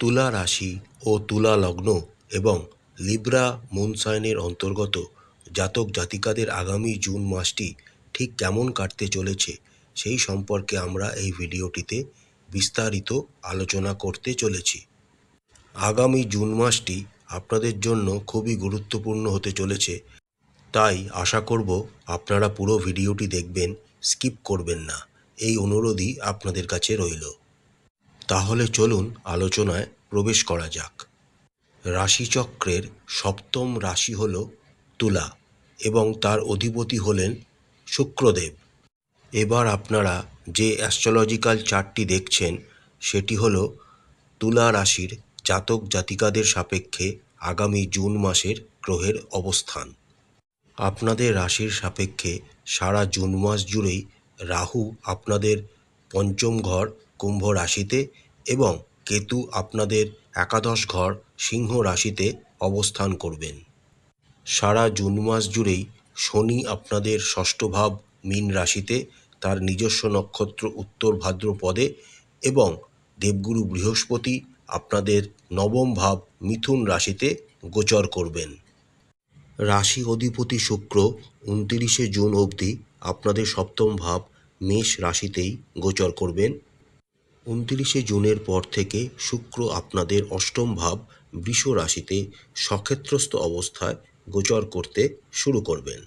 তুলা রাশি ও তুলা লগ্ন এবং লিব্রা মুনসাইনের অন্তর্গত জাতক জাতিকাদের আগামী জুন মাসটি ঠিক কেমন কাটতে চলেছে সেই সম্পর্কে আমরা এই ভিডিওটিতে বিস্তারিত আলোচনা করতে চলেছি। আগামী জুন মাসটি আপনাদের জন্য খুবই গুরুত্বপূর্ণ হতে চলেছে, তাই আশা করব আপনারা পুরো ভিডিওটি দেখবেন, স্কিপ করবেন না। এই অনুরোধই আপনাদের কাছে রইল। তাহলে চলুন আলোচনায় প্রবেশ করা যাক। রাশিচক্রের সপ্তম রাশি হল তুলা এবং তার অধিপতি হলেন শুক্রদেব। এবার আপনারা যে অ্যাস্ট্রোলজিক্যাল চার্টটি দেখছেন, সেটি হল তুলা রাশির জাতক জাতিকাদের সাপেক্ষে আগামী জুন মাসের গ্রহের অবস্থান। আপনাদের রাশির সাপেক্ষে সারা জুন মাস জুড়েই রাহু আপনাদের পঞ্চম ঘর কুম্ভ রাশিতে এবং কেতু আপনাদের একাদশ ঘর সিংহ রাশিতে অবস্থান করবেন। সারা জুন মাস জুড়েই শনি আপনাদের ষষ্ঠ ভাব মীন রাশিতে তার নিজস্ব নক্ষত্র উত্তর ভাদ্রপদে এবং দেবগুরু বৃহস্পতি আপনাদের নবম ভাব মিথুন রাশিতে গোচর করবেন। রাশি অধিপতি শুক্র উনতিরিশে জুন অবধি আপনাদের সপ্তম ভাব মেষ রাশিতেই গোচর করবেন। উনতিরিশে জুনের পর থেকে শুক্র আপনাদের অষ্টম ভাব বৃষ রাশিতে সক্ষেত্রস্থ অবস্থায় গোচর করতে শুরু করবেন।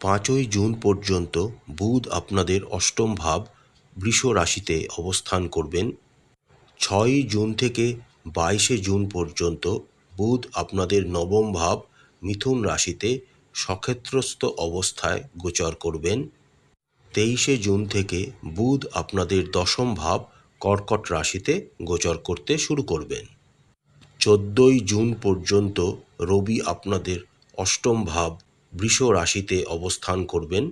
পাঁচই জুন পর্যন্ত বুধ আপনাদের অষ্টম ভাব বৃষ রাশিতে অবস্থান করবেন। ছয়ই জুন থেকে বাইশে জুন পর্যন্ত বুধ আপনাদের নবম ভাব মিথুন রাশিতে সক্ষেত্রস্থ অবস্থায় গোচর করবেন। তেইশে জুন থেকে বুধ আপনাদের দশম ভাব কর্কট রাশিতে গোচর করতে শুরু করবেন। চোদ্দোই জুন পর্যন্ত রবি আপনাদের অষ্টম ভাব বৃষ রাশিতে অবস্থান করবেন।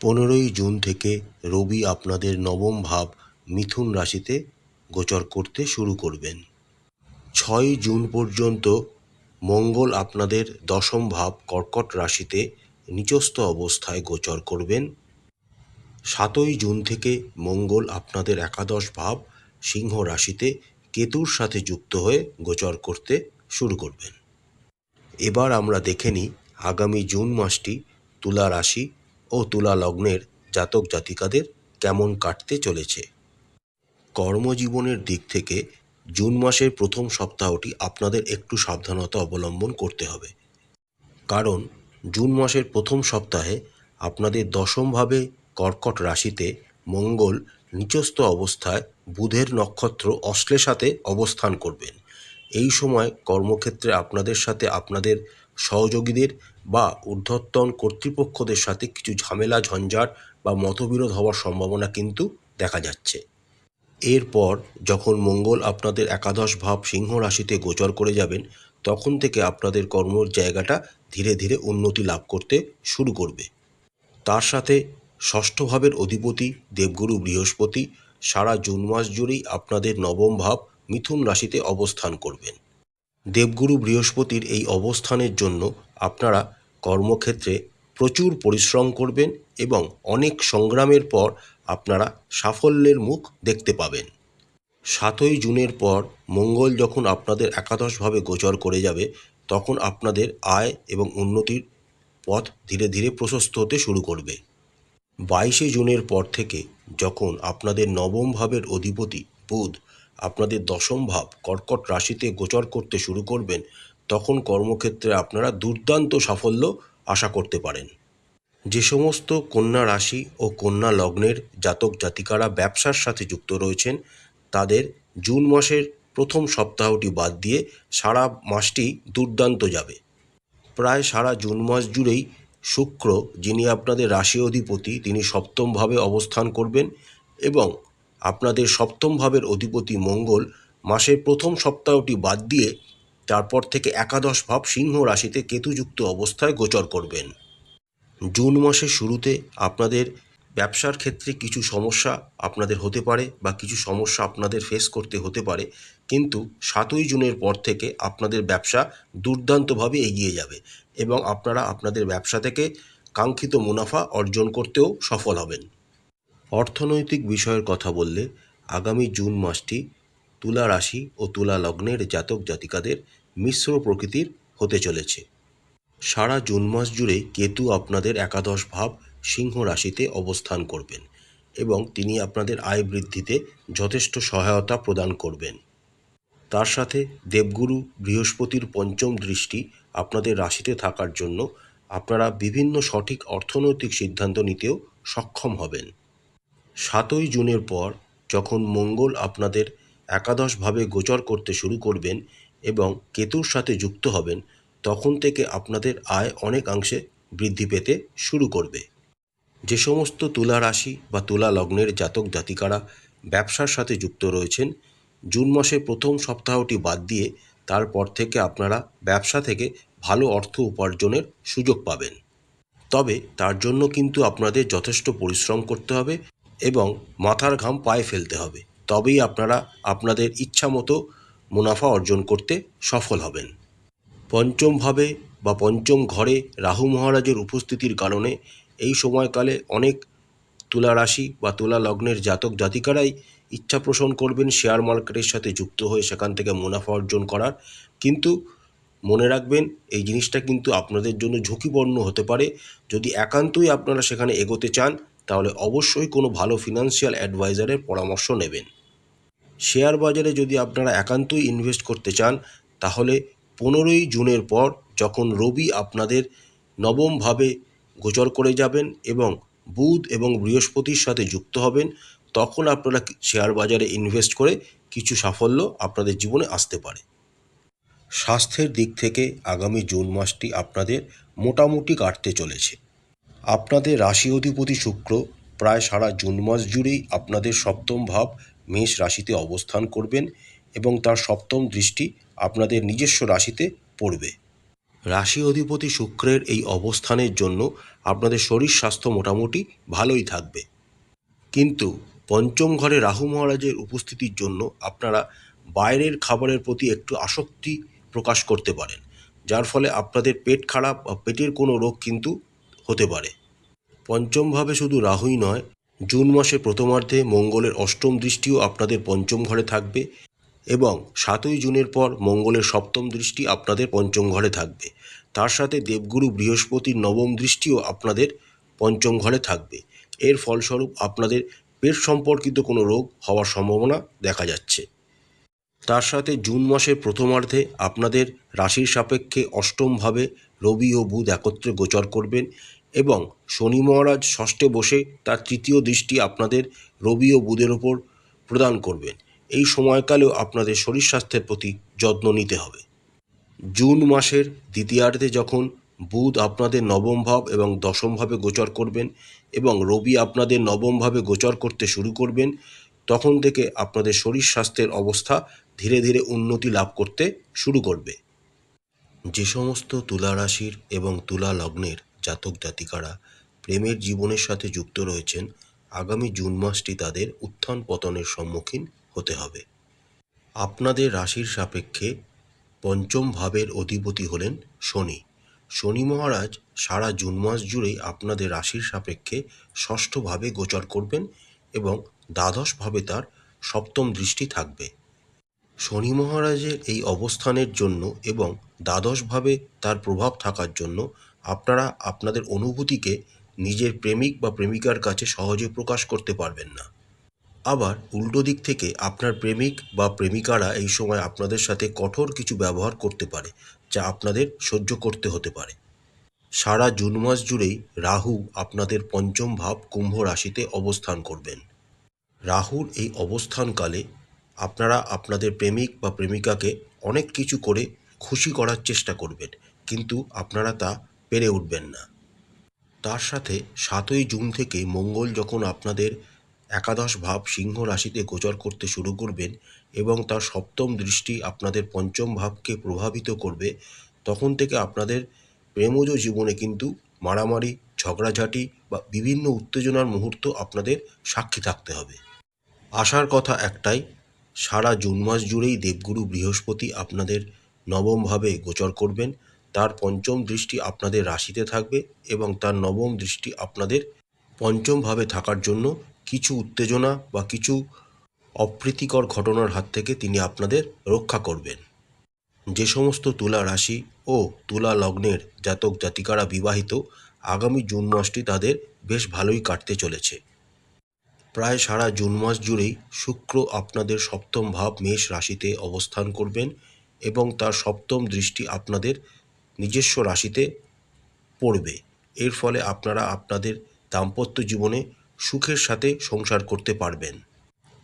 পনেরোই জুন থেকে রবি আপনাদের নবম ভাব মিথুন রাশিতে গোচর করতে শুরু করবেন। ছয় জুন পর্যন্ত মঙ্গল আপনাদের দশম ভাব কর্কট রাশিতে নিচস্থ অবস্থায় গোচর করবেন। সাতই জুন থেকে মঙ্গল আপনাদের একাদশ ভাব সিংহ রাশিতে কেতুর সাথে যুক্ত হয়ে গোচর করতে শুরু করবেন। এবার আমরা দেখে নিই আগামী জুন মাসটি তুলা রাশি ও তুলা লগ্নের জাতক জাতিকাদের কেমন কাটতে চলেছে। কর্মজীবনের দিক থেকে জুন মাসের প্রথম সপ্তাহটি আপনাদের একটু সাবধানতা অবলম্বন করতে হবে। কারণ জুন মাসের প্রথম সপ্তাহে আপনাদের দশমভাবে কর্কট রাশিতে মঙ্গল নিচস্থ অবস্থায় বুধের নক্ষত্র অশ্লেষাতে অবস্থান করবেন। এই সময় কর্মক্ষেত্রে আপনাদের সাথে আপনাদের সহযোগীদের বা ঊর্ধ্বতন কর্তৃপক্ষদের সাথে কিছু ঝামেলা, ঝঞ্ঝাট বা মতবিরোধ হওয়ার সম্ভাবনা কিন্তু দেখা যাচ্ছে। এরপর যখন মঙ্গল আপনাদের একাদশ ভাব সিংহ রাশিতে গোচর করে যাবেন, তখন থেকে আপনাদের কর্মর জায়গাটা ধীরে ধীরে উন্নতি লাভ করতে শুরু করবে। তার সাথে ষষ্ঠ ভাবের অধিপতি দেবগুরু বৃহস্পতি সারা জুন মাস জুড়েই আপনাদের নবম ভাব মিথুন রাশিতে অবস্থান করবেন। দেবগুরু বৃহস্পতির এই অবস্থানের জন্য আপনারা কর্মক্ষেত্রে প্রচুর পরিশ্রম করবেন এবং অনেক সংগ্রামের পর আপনারা সাফল্যের মুখ দেখতে পাবেন। সাতই জুনের পর মঙ্গল যখন আপনাদের একাদশভাবে গোচর করে যাবে, তখন আপনাদের আয় এবং উন্নতির পথ ধীরে ধীরে প্রশস্ত হতে শুরু করবে। বাইশে জুনের পর থেকে যখন আপনাদের নবম ভাবের অধিপতি বুধ আপনাদের দশম ভাব কর্কট রাশিতে গোচর করতে শুরু করবেন, তখন কর্মক্ষেত্রে আপনারা দুর্দান্ত সাফল্য আশা করতে পারেন। যে সমস্ত কন্যা রাশি ও কন্যা লগ্নের জাতক জাতিকারা ব্যবসার সাথে যুক্ত রয়েছেন, তাদের জুন মাসের প্রথম সপ্তাহটি বাদ দিয়ে সারা মাসটি দুর্দান্ত যাবে। প্রায় সারা জুন মাস জুড়েই শুক্র, যিনি আপনাদের রাশি অধিপতি, তিনি সপ্তমভাবে অবস্থান করবেন এবং আপনাদের সপ্তম ভাবের অধিপতি মঙ্গল মাসের প্রথম সপ্তাহটি বাদ দিয়ে তারপর থেকে একাদশ ভাব সিংহ রাশিতে কেতুযুক্ত অবস্থায় গোচর করবেন। জুন মাসের শুরুতে আপনাদের ব্যবসার ক্ষেত্রে কিছু সমস্যা আপনাদের হতে পারে বা কিছু সমস্যা আপনাদের ফেস করতে হতে পারে, কিন্তু সাতই জুনের পর থেকে আপনাদের ব্যবসা দুর্দান্তভাবে এগিয়ে যাবে। এবং আপনারা আপনাদের ব্যবসা থেকে কাঙ্ক্ষিত মুনাফা অর্জন করতেও সফল হবেন। অর্থনৈতিক বিষয়ের কথা বললে আগামী জুন মাসটি তুলা রাশি ও তুলা লগ্নের জাতক জাতিকাদের মিশ্র প্রকৃতির হতে চলেছে। সারা জুন মাস জুড়ে কেতু আপনাদের একাদশ ভাব সিংহ রাশিতে অবস্থান করবেন এবং তিনি আপনাদের আয় বৃদ্ধিতে যথেষ্ট সহায়তা প্রদান করবেন। তার সাথে দেবগুরু বৃহস্পতির পঞ্চম দৃষ্টি আপনাদের রাশিতে থাকার জন্য আপনারা বিভিন্ন সঠিক অর্থনৈতিক সিদ্ধান্ত নিতেও সক্ষম হবেন। সাতই জুনের পর যখন মঙ্গল আপনাদের একাদশভাবে গোচর করতে শুরু করবেন এবং কেতুর সাথে যুক্ত হবেন, তখন থেকে আপনাদের আয় অনেকাংশে বৃদ্ধি পেতে শুরু করবে। যে সমস্ত তুলা রাশি বা তুলা লগ্নের জাতক জাতিকারা ব্যবসার সাথে যুক্ত রয়েছেন জুন মাসের প্রথম সপ্তাহটি বাদ দিয়ে তারপর থেকে আপনারা ব্যবসা থেকে ভালো অর্থ উপার্জনের সুযোগ পাবেন। তবে তার জন্য কিন্তু আপনাদের যথেষ্ট পরিশ্রম করতে হবে এবং মাথার ঘাম পায়ে ফেলতে হবে। তবেই আপনারা আপনাদের ইচ্ছা মতো মুনাফা অর্জন করতে সফল হবেন। পঞ্চমভাবে বা পঞ্চম ঘরে রাহু মহারাজের উপস্থিতির কারণে এই সময়কালে অনেক তুলা রাশি বা তুলা লগ্নের জাতক জাতিকারাই ইচ্ছা পোষণ করবেন শেয়ার মার্কেটের সাথে যুক্ত হয়ে সেখান থেকে মুনাফা অর্জন করার। কিন্তু মনে রাখবেন, এই জিনিসটা কিন্তু আপনাদের জন্য ঝুঁকিপূর্ণ হতে পারে। যদি একান্তই আপনারা সেখানে এগোতে চান, তাহলে অবশ্যই কোনো ভালো ফিনান্সিয়াল অ্যাডভাইজারের পরামর্শ নেবেন। শেয়ার বাজারে যদি আপনারা একান্তই ইনভেস্ট করতে চান, তাহলে পনেরোই জুনের পর যখন রবি আপনাদের নবমভাবে গোচর করে যাবেন এবং বুধ এবং বৃহস্পতির সাথে যুক্ত হবেন তখন আপনারা শেয়ার বাজারে ইনভেস্ট করে কিছু সাফল্য আপনাদের জীবনে আসতে পারে। স্বাস্থ্যের দিক থেকে আগামী জুন মাসটি আপনাদের মোটামুটি কাটতে চলেছে। আপনাদের রাশি অধিপতি শুক্র প্রায় সারা জুন মাস জুড়েই আপনাদের সপ্তম ভাব মেষ রাশিতে অবস্থান করবেন এবং তার সপ্তম দৃষ্টি আপনাদের নিজস্ব রাশিতে পড়বে। রাশি অধিপতি শুক্রের এই অবস্থানের জন্য আপনাদের শরীর স্বাস্থ্য মোটামুটি ভালোই থাকবে। কিন্তু পঞ্চম ঘরে রাহু মহারাজের উপস্থিতির জন্য আপনারা বাইরের খাবারের প্রতি একটু আসক্তি প্রকাশ করতে পারেন, যার ফলে আপনাদের পেট খারাপ বা পেটের কোনো রোগ কিন্তু হতে পারে। পঞ্চমভাবে শুধু রাহুই নয়, জুন মাসের প্রথমার্ধে মঙ্গলের অষ্টম দৃষ্টিও আপনাদের পঞ্চম ঘরে থাকবে এবং সাতই জুনের পর মঙ্গলের সপ্তম দৃষ্টি আপনাদের পঞ্চম ঘরে থাকবে। তার সাথে দেবগুরু বৃহস্পতির নবম দৃষ্টিও আপনাদের পঞ্চম ঘরে থাকবে। এর ফলস্বরূপ আপনাদের পেট সম্পর্কিত কোনো রোগ হওয়ার সম্ভাবনা দেখা যাচ্ছে। তার সাথে জুন মাসের প্রথমার্ধে আপনাদের রাশির সাপেক্ষে অষ্টমভাবে রবি ও বুধ একত্রে গোচর করবেন এবং শনি মহারাজ ষষ্ঠে বসে তার তৃতীয় দৃষ্টি আপনাদের রবি ও বুধের ওপর প্রদান করবেন। এই সময়কালেও আপনাদের শরীর স্বাস্থ্যের প্রতি যত্ন নিতে হবে। জুন মাসের দ্বিতীয়ার্ধে যখন বুধ আপনাদের নবম ভাব এবং দশম ভাবে গোচর করবেন এবং রবি আপনাদের নবম ভাবে গোচর করতে শুরু করবেন, তখন থেকে আপনাদের শরীর স্বাস্থ্যের অবস্থা ধীরে ধীরে উন্নতি লাভ করতে শুরু করবে। যে সমস্ত তুলা রাশির এবং তুলা লগ্নের জাতক জাতিকারা প্রেমের জীবনের সাথে যুক্ত রয়েছেন, আগামী জুন মাসটি তাদের উত্থান পতনের সম্মুখীন হতে হবে। আপনাদের রাশির সাপেক্ষে পঞ্চম ভাবের অধিপতি হলেন শনি। শনি মহারাজ সারা জুন মাস জুড়েই আপনাদের রাশির সাপেক্ষে ষষ্ঠভাবে গোচর করবেন এবং দ্বাদশভাবে তার সপ্তম দৃষ্টি থাকবে। শনি মহারাজের এই অবস্থানের জন্য এবং দ্বাদশভাবে তার প্রভাব থাকার জন্য আপনারা আপনাদের অনুভূতিকে নিজের প্রেমিক বা প্রেমিকার কাছে সহজে প্রকাশ করতে পারবেন না। আবার উল্টো দিক থেকে আপনার প্রেমিক বা প্রেমিকারা এই সময় আপনাদের সাথে কঠোর কিছু ব্যবহার করতে পারে, যা আপনাদের সহ্য করতে হতে পারে। সারা জুন মাস জুড়েই রাহু আপনাদের পঞ্চম ভাব কুম্ভ রাশিতে অবস্থান করবেন। রাহুর এই অবস্থানকালে আপনারা আপনাদের প্রেমিক বা প্রেমিকাকে অনেক কিছু করে খুশি করার চেষ্টা করবেন, কিন্তু আপনারা তা পেরে উঠবেন না। তার সাথে সাতই জুন থেকে মঙ্গল যখন আপনাদের একাদশ ভাব সিংহ রাশিতে গোচর করতে শুরু করবেন এবং তার সপ্তম দৃষ্টি আপনাদের পঞ্চম ভাবকে প্রভাবিত করবে। তখন থেকে আপনাদের প্রেমজ জীবনে কিন্তু মারামারি, ঝগড়াঝাটি বা বিভিন্ন উত্তেজনার মুহূর্ত আপনাদের সাক্ষী থাকতে হবে। আশার কথা একটাই, সারা জুন মাস জুড়েই দেবগুরু বৃহস্পতি আপনাদের নবমভাবে গোচর করবেন। তার পঞ্চম দৃষ্টি আপনাদের রাশিতে থাকবে এবং তার নবম দৃষ্টি আপনাদের পঞ্চমভাবে থাকার জন্য কিছু উত্তেজনা বা কিছু অপ্রীতিকর ঘটনার হাত থেকে তিনি আপনাদের রক্ষা করবেন। যে সমস্ত তুলা রাশি ও তুলা লগ্নের জাতক জাতিকারা বিবাহিত, আগামী জুন মাসটি তাদের বেশ ভালোই কাটতে চলেছে। প্রায় সারা জুন মাস জুড়েই শুক্র আপনাদের সপ্তম ভাব মেষ রাশিতে অবস্থান করবেন এবং তার সপ্তম দৃষ্টি আপনাদের নিজস্ব রাশিতে পড়বে। এর ফলে আপনারা আপনাদের দাম্পত্য জীবনে সুখের সাথে সংসার করতে পারবেন।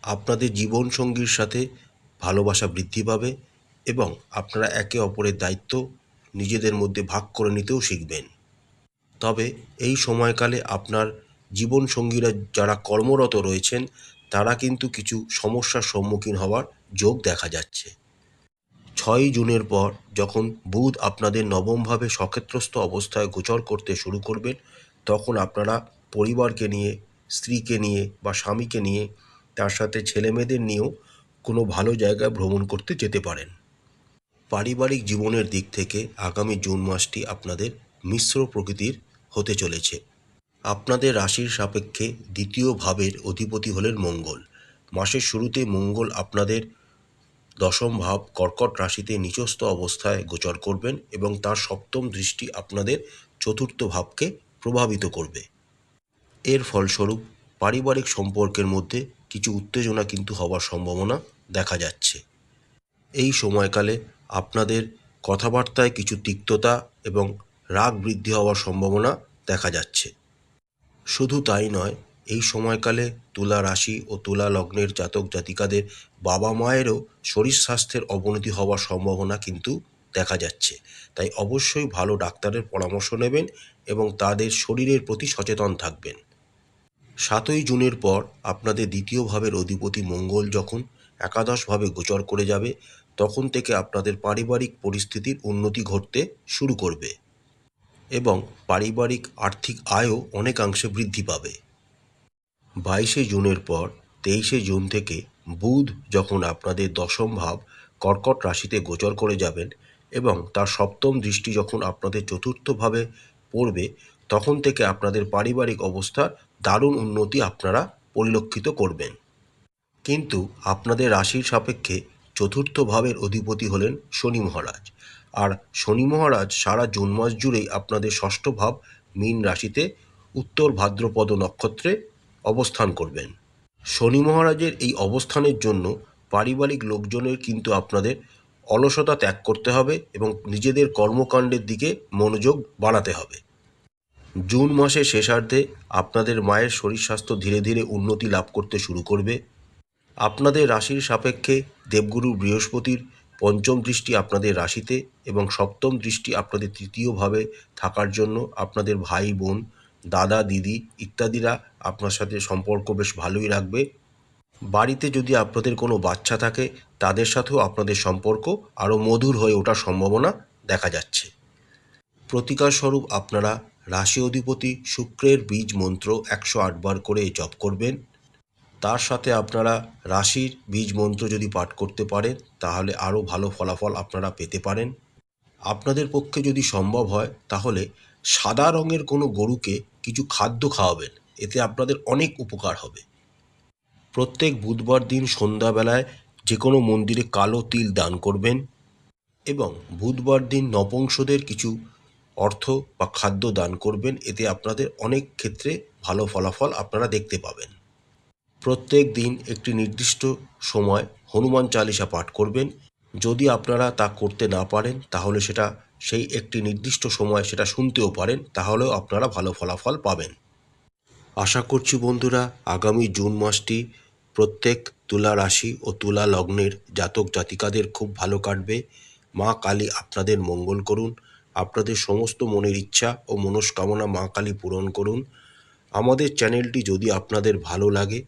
আপনাদের জীবনসঙ্গীর সাথে ভালোবাসা বৃদ্ধি পাবে এবং আপনারা একে অপরের দায়িত্ব নিজেদের মধ্যে ভাগ করে নিতেও শিখবেন। তবে এই সময়কালে আপনার জীবনসঙ্গীরা যারা কর্মরত রয়েছেন, তারা কিন্তু কিছু সমস্যার সম্মুখীন হওয়ার যোগ দেখা যাচ্ছে। ছয়ই জুনের পর যখন বুধ আপনাদের নবমভাবে সক্ষেত্রস্থ অবস্থায় গোচর করতে শুরু করবেন, তখন আপনারা পরিবারকে নিয়ে, স্ত্রীকে নিয়ে বা স্বামীকে নিয়ে, তার সাথে ছেলেমেয়েদের নিয়েও কোনো ভালো জায়গায় ভ্রমণ করতে যেতে পারেন। পারিবারিক জীবনের দিক থেকে আগামী জুন মাসটি আপনাদের মিশ্র প্রকৃতির হতে চলেছে। আপনাদের রাশির সাপেক্ষে দ্বিতীয় ভাবের অধিপতি হলেন মঙ্গল। মাসের শুরুতে মঙ্গল আপনাদের দশম ভাব কর্কট রাশিতে নিচস্থ অবস্থায় গোচর করবেন এবং তার সপ্তম দৃষ্টি আপনাদের চতুর্থ ভাবকে প্রভাবিত করবে। এর ফলস্বরূপ পারিবারিক সম্পর্কের মধ্যে কিছু উত্তেজনা কিন্তু হওয়ার সম্ভাবনা দেখা যাচ্ছে। এই সময়কালে আপনাদের কথাবার্তায় কিছু তিক্ততা এবং রাগ বৃদ্ধি হওয়ার সম্ভাবনা দেখা যাচ্ছে। শুধু তাই নয়, এই সময়কালে তুলা রাশি ও তুলা লগ্নের জাতক জাতিকাদের বাবা মায়েরও শরীর স্বাস্থ্যের অবনতি হওয়ার সম্ভাবনা কিন্তু দেখা যাচ্ছে। তাই অবশ্যই ভালো ডাক্তারের পরামর্শ নেবেন এবং তাদের শরীরের প্রতি সচেতন থাকবেন। সাতই জুনের পর আপনাদের দ্বিতীয় ভাবের অধিপতি মঙ্গল যখন একাদশভাবে গোচর করে যাবে, তখন থেকে আপনাদের পারিবারিক পরিস্থিতির উন্নতি ঘটতে শুরু করবে এবং পারিবারিক আর্থিক আয়ও অনেকাংশে বৃদ্ধি পাবে। বাইশে জুনের পর তেইশে জুন থেকে বুধ যখন আপনাদের দশম ভাব কর্কট রাশিতে গোচর করে যাবেন এবং তার সপ্তম দৃষ্টি যখন আপনাদের চতুর্থভাবে পড়বে তখন থেকে আপনাদের পারিবারিক অবস্থার দারুণ উন্নতি আপনারা পরিলক্ষিত করবেন। কিন্তু আপনাদের রাশির সাপেক্ষে চতুর্থ ভাবের অধিপতি হলেন শনি মহারাজ। আর শনি মহারাজ সারা জুন মাস জুড়েই আপনাদের ষষ্ঠ ভাব মীন রাশিতে উত্তর ভাদ্রপদ নক্ষত্রে অবস্থান করবেন। শনি মহারাজের এই অবস্থানের জন্য পারিবারিক লোকজনের কিন্তু আপনাদের অলসতা ত্যাগ করতে হবে এবং নিজেদের কর্মকাণ্ডের দিকে মনোযোগ বাড়াতে হবে। জুন মাসের শেষার্ধে আপনাদের মায়ের শরীর স্বাস্থ্য ধীরে ধীরে উন্নতি লাভ করতে শুরু করবে। আপনাদের রাশির সাপেক্ষে দেবগুরু বৃহস্পতির পঞ্চম দৃষ্টি আপনাদের রাশিতে এবং সপ্তম দৃষ্টি আপনাদের তৃতীয়ভাবে থাকার জন্য আপনাদের ভাই, বোন, দাদা, দিদি ইত্যাদিরা আপনার সাথে সম্পর্ক বেশ ভালোই রাখবে। বাড়িতে যদি আপনাদের কোনো বাচ্চা থাকে, তাদের সাথেও আপনাদের সম্পর্ক আরও মধুর হয়ে ওঠার সম্ভাবনা দেখা যাচ্ছে। প্রতিকার স্বরূপ আপনারা রাশি অধিপতি শুক্রের বীজ মন্ত্র একশো আটবার করে জপ করবেন। তার সাথে আপনারা রাশির বীজ মন্ত্র যদি পাঠ করতে পারেন, তাহলে আরও ভালো ফলাফল আপনারা পেতে পারেন। আপনাদের পক্ষে যদি সম্ভব হয়, তাহলে সাদা রঙের কোনো গরুকে কিছু খাদ্য খাওয়াবেন, এতে আপনাদের অনেক উপকার হবে। প্রত্যেক বুধবার দিন সন্ধ্যাবেলায় যে কোনো মন্দিরে কালো তিল দান করবেন এবং বুধবার দিন নপুংসদের কিছু অর্থ বা খাদ্য দান করবেন, এতে আপনাদের অনেক ক্ষেত্রে ভালো ফলাফল আপনারা দেখতে পাবেন। প্রত্যেক দিন একটি নির্দিষ্ট সময় হনুমান চালিসা পাঠ করবেন। যদি আপনারা তা করতে না পারেন, তাহলে সেটা সেই একটি নির্দিষ্ট সময় সেটা শুনতেও পারেন, তাহলেও আপনারা ভালো ফলাফল পাবেন। আশা করছি বন্ধুরা, আগামী জুন মাসটি প্রত্যেক তুলা রাশি ও তুলা লগ্নের জাতক জাতিকাদের খুব ভালো কাটবে। মা কালী আপনাদের মঙ্গল করুন। আপনাদের সমস্ত মনের ইচ্ছা ও মনস্কামনা মা কালী পূরণ করুন। আমাদের চ্যানেলটি যদি আপনাদের ভালো লাগে,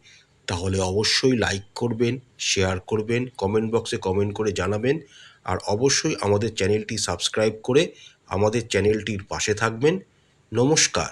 তাহলে অবশ্যই লাইক করবেন, শেয়ার করবেন, কমেন্ট বক্সে কমেন্ট করে জানাবেন, আর অবশ্যই আমাদের চ্যানেলটি সাবস্ক্রাইব করে আমাদের চ্যানেলটির পাশে থাকবেন। নমস্কার।